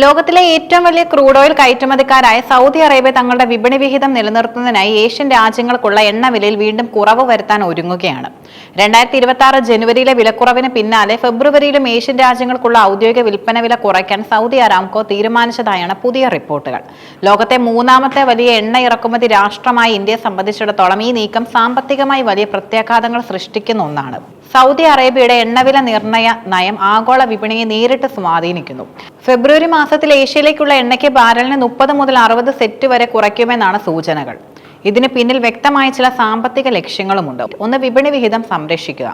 ലോകത്തിലെ ഏറ്റവും വലിയ ക്രൂഡ് ഓയിൽ കയറ്റുമതിക്കാരായ സൗദി അറേബ്യ തങ്ങളുടെ വിപണി വിഹിതം നിലനിർത്തുന്നതിനായി ഏഷ്യൻ രാജ്യങ്ങൾക്കുള്ള എണ്ണ വിലയിൽ വീണ്ടും കുറവ് വരുത്താൻ ഒരുങ്ങുകയാണ്. രണ്ടായിരത്തി ഇരുപത്തി ആറ് ജനുവരിയിലെ വിലക്കുറവിന് പിന്നാലെ ഫെബ്രുവരിയിലും ഏഷ്യൻ രാജ്യങ്ങൾക്കുള്ള ഔദ്യോഗിക വിൽപ്പന വില കുറയ്ക്കാൻ സൗദി അറാംകോ തീരുമാനിച്ചതായാണ് പുതിയ റിപ്പോർട്ടുകൾ. ലോകത്തെ മൂന്നാമത്തെ വലിയ എണ്ണ ഇറക്കുമതി രാഷ്ട്രമായ ഇന്ത്യയെ സംബന്ധിച്ചിടത്തോളം ഈ നീക്കം സാമ്പത്തികമായി വലിയ പ്രത്യാഘാതങ്ങൾ സൃഷ്ടിക്കുന്ന ഒന്നാണ്. സൗദി അറേബ്യയുടെ എണ്ണവില നിർണയ നയം ആഗോള വിപണിയെ നേരിട്ട് സ്വാധീനിക്കുന്നു. ഫെബ്രുവരി മാസത്തിൽ ഏഷ്യയിലേക്കുള്ള എണ്ണയ്ക്ക് ബാരലിന് മുപ്പത് മുതൽ അറുപത് സെറ്റ് വരെ കുറയ്ക്കുമെന്നാണ് സൂചനകൾ. ഇതിന് പിന്നിൽ വ്യക്തമായ ചില സാമ്പത്തിക ലക്ഷ്യങ്ങളുമുണ്ട്. ഒന്ന് വിപണി വിഹിതം സംരക്ഷിക്കുക.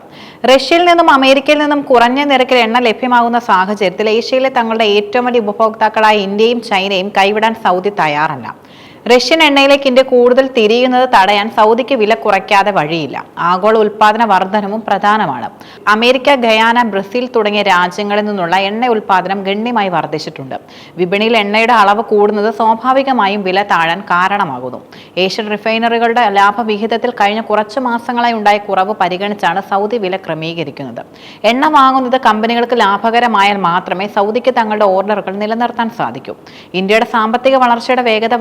റഷ്യയിൽ നിന്നും അമേരിക്കയിൽ നിന്നും കുറഞ്ഞ നിരക്കിൽ എണ്ണ ലഭ്യമാകുന്ന സാഹചര്യത്തിൽ ഏഷ്യയിലെ തങ്ങളുടെ ഏറ്റവും വലിയ ഉപഭോക്താക്കളായ ഇന്ത്യയും ചൈനയും കൈവിടാൻ സൗദി തയ്യാറല്ല. റഷ്യൻ എണ്ണയിലേക്ക് ഇന്ത്യ കൂടുതൽ തിരിയുന്നത് തടയാൻ സൗദിക്ക് വില കുറയ്ക്കാതെ വഴിയില്ല. ആഗോള ഉൽപാദന വർധനവും പ്രധാനമാണ്. അമേരിക്ക ഗയാന ബ്രസീൽ തുടങ്ങിയ രാജ്യങ്ങളിൽ നിന്നുള്ള എണ്ണ ഉൽപാദനം ഗണ്യമായി വർദ്ധിച്ചിട്ടുണ്ട്. വിപണിയിൽ എണ്ണയുടെ അളവ് കൂടുന്നത് സ്വാഭാവികമായും വില താഴാൻ കാരണമാകുന്നു. ഏഷ്യൻ റിഫൈനറികളുടെ ലാഭവിഹിതത്തിൽ കഴിഞ്ഞ കുറച്ചു മാസങ്ങളായി ഉണ്ടായ കുറവ് പരിഗണിച്ചാണ് സൗദി വില ക്രമീകരിക്കുന്നത്. എണ്ണ വാങ്ങുന്നത് കമ്പനികൾക്ക് ലാഭകരമായാൽ മാത്രമേ സൗദിക്ക് തങ്ങളുടെ ഓർഡറുകൾ നിലനിർത്താൻ സാധിക്കൂ. ഇന്ത്യയുടെ സാമ്പത്തിക വളർച്ചയുടെ വേഗത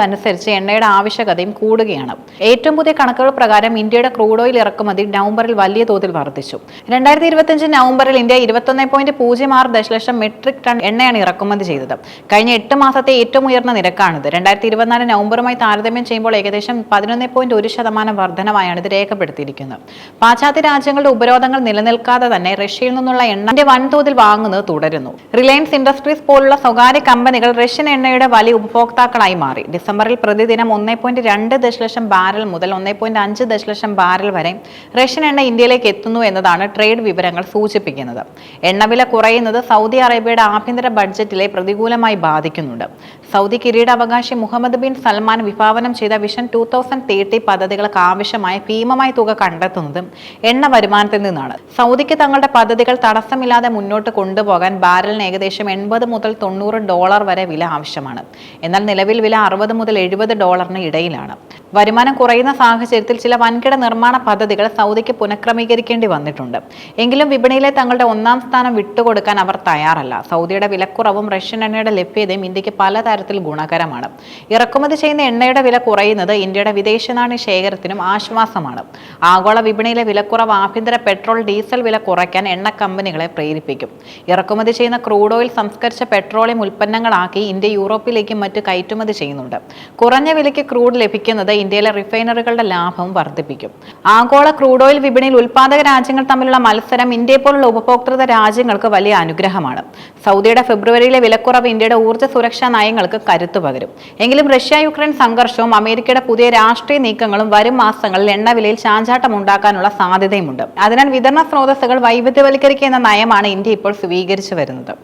വർദ്ധിക്കുന്നതനുസരിച്ച് എണ്ണയുടെ ആവശ്യകതയും കൂടുകയാണ്. ഏറ്റവും പുതിയ കണക്കുകൾ പ്രകാരം ഇന്ത്യയുടെ ക്രൂഡ് ഓയിൽ ഇറക്കുമതി നവംബറിൽ വലിയ തോതിൽ വർദ്ധിച്ചു. രണ്ടായിരത്തി ഇരുപത്തിയഞ്ച് നവംബറിൽ ഇന്ത്യ ഇരുപത്തൊന്ന് പോയിന്റ് പൂജ്യം ആറ് ദശലക്ഷം മെട്രിക് ടൺ എണ്ണയാണ് ഇറക്കുമതി ചെയ്തത്. കഴിഞ്ഞ എട്ട് മാസത്തെ ഏറ്റവും ഉയർന്ന നിരക്കാണിത്. രണ്ടായിരത്തി ഇരുപത്തിനാല് നവംബറുമായി താരതമ്യം ചെയ്യുമ്പോൾ ഏകദേശം പതിനൊന്ന് പോയിന്റ് ഒരു ശതമാനം വർധനമായാണ് ഇത് രേഖപ്പെടുത്തിയിരിക്കുന്നത്. പാശ്ചാത്യ രാജ്യങ്ങളുടെ ഉപരോധങ്ങൾ നിലനിൽക്കാതെ തന്നെ റഷ്യയിൽ നിന്നുള്ള എണ്ണന്റെ വൻതോതിൽ വാങ്ങുന്നത് തുടരുന്നു. റിലയൻസ് ഇൻഡസ്ട്രീസ് പോലുള്ള സ്വകാര്യ കമ്പനികൾ റഷ്യൻ എണ്ണയുടെ വലിയ ഉപഭോക്താക്കളായി മാറി. ഡിസംബറിൽ പ്രതിദിനം ഒന്നേ പോയിന്റ് രണ്ട് ദശലക്ഷം ബാരൽ മുതൽ ഒന്നേ പോയിന്റ് അഞ്ച് ദശലക്ഷം ബാരൽ വരെ റഷ്യൻ എണ്ണ ഇന്ത്യയിലേക്ക് എത്തുന്നു എന്നതാണ് ട്രേഡ് വിവരങ്ങൾ സൂചിപ്പിക്കുന്നത്. എണ്ണവില കുറയുന്നത് സൗദി അറേബ്യയുടെ ആഭ്യന്തര ബഡ്ജറ്റിലെ പ്രതികൂലമായി ബാധിക്കുന്നുണ്ട്. സൗദി കിരീടാവകാശി മുഹമ്മദ് ബിൻ സൽമാൻ വിഭാവനം ചെയ്ത വിഷൻ ടൂ തൗസൻഡ് തേർട്ടി പദ്ധതികൾക്ക് ആവശ്യമായ ഭീമമായ തുക കണ്ടെത്തുന്നത് എണ്ണ വരുമാനത്തിൽ നിന്നാണ്. സൗദിക്ക് തങ്ങളുടെ പദ്ധതികൾ തടസ്സമില്ലാതെ മുന്നോട്ട് കൊണ്ടുപോകാൻ ബാരലിന് ഏകദേശം എൺപത് മുതൽ തൊണ്ണൂറ് ഡോളർ വരെ വില ആവശ്യമാണ്. എന്നാൽ നിലവിൽ വില അറുപത് മുതൽ എഴുപത് ഡോളറിന് ഇടയിലാണ്. വരുമാനം കുറയുന്ന സാഹചര്യത്തിൽ ചില വൻകിട നിർമ്മാണ പദ്ധതികൾ സൗദിക്ക് പുനഃക്രമീകരിക്കേണ്ടി വന്നിട്ടുണ്ട്. എങ്കിലും വിപണിയിലെ തങ്ങളുടെ ഒന്നാം സ്ഥാനം വിട്ടുകൊടുക്കാൻ അവർ തയ്യാറല്ല. സൗദിയുടെ വിലക്കുറവും റഷ്യൻ എണ്ണയുടെ ലഭ്യതയും ഇന്ത്യയ്ക്ക് പലതരത്തിൽ ഗുണകരമാണ്. ഇറക്കുമതി ചെയ്യുന്ന എണ്ണയുടെ വില കുറയുന്നത് ഇന്ത്യയുടെ വിദേശ നാണ്യ ശേഖരത്തിനും ആശ്വാസമാണ്. ആഗോള വിപണിയിലെ വിലക്കുറവ് ആഭ്യന്തര പെട്രോൾ ഡീസൽ വില കുറയ്ക്കാൻ എണ്ണ കമ്പനികളെ പ്രേരിപ്പിക്കും. ഇറക്കുമതി ചെയ്യുന്ന ക്രൂഡ് ഓയിൽ സംസ്കരിച്ച പെട്രോളിയം ഉൽപ്പന്നങ്ങളാക്കി ഇന്ത്യ യൂറോപ്പിലേക്കും മറ്റ് കയറ്റുമതി ചെയ്യുന്നുണ്ട്. കുറഞ്ഞ വിലയ്ക്ക് ക്രൂഡ് ലഭിക്കുന്നത് ഇന്ത്യയിലെ റിഫൈനറികളുടെ ലാഭം വർദ്ധിപ്പിക്കും. ആഗോള ക്രൂഡ് ഓയിൽ വിപണിയിൽ ഉൽപ്പാദക രാജ്യങ്ങൾ തമ്മിലുള്ള മത്സരം ഇന്ത്യയെ പോലുള്ള ഉപഭോക്തൃ രാജ്യങ്ങൾക്ക് വലിയ അനുഗ്രഹമാണ്. സൗദിയുടെ ഫെബ്രുവരിയിലെ വിലക്കുറവ് ഇന്ത്യയുടെ ഊർജ സുരക്ഷാ നയങ്ങൾക്ക് കരുത്തു പകരും. എങ്കിലും റഷ്യ യുക്രൈൻ സംഘർഷവും അമേരിക്കയുടെ പുതിയ രാഷ്ട്രീയ നീക്കങ്ങളും വരും മാസങ്ങളിൽ എണ്ണവിലയിൽ ചാഞ്ചാട്ടം ഉണ്ടാക്കാനുള്ള സാധ്യതയുമുണ്ട്. അതിനാൽ വിതരണ സ്രോതസ്സുകൾ വൈവിധ്യവൽക്കരിക്കുക എന്ന നയമാണ് ഇന്ത്യ ഇപ്പോൾ സ്വീകരിച്ചു വരുന്നത്.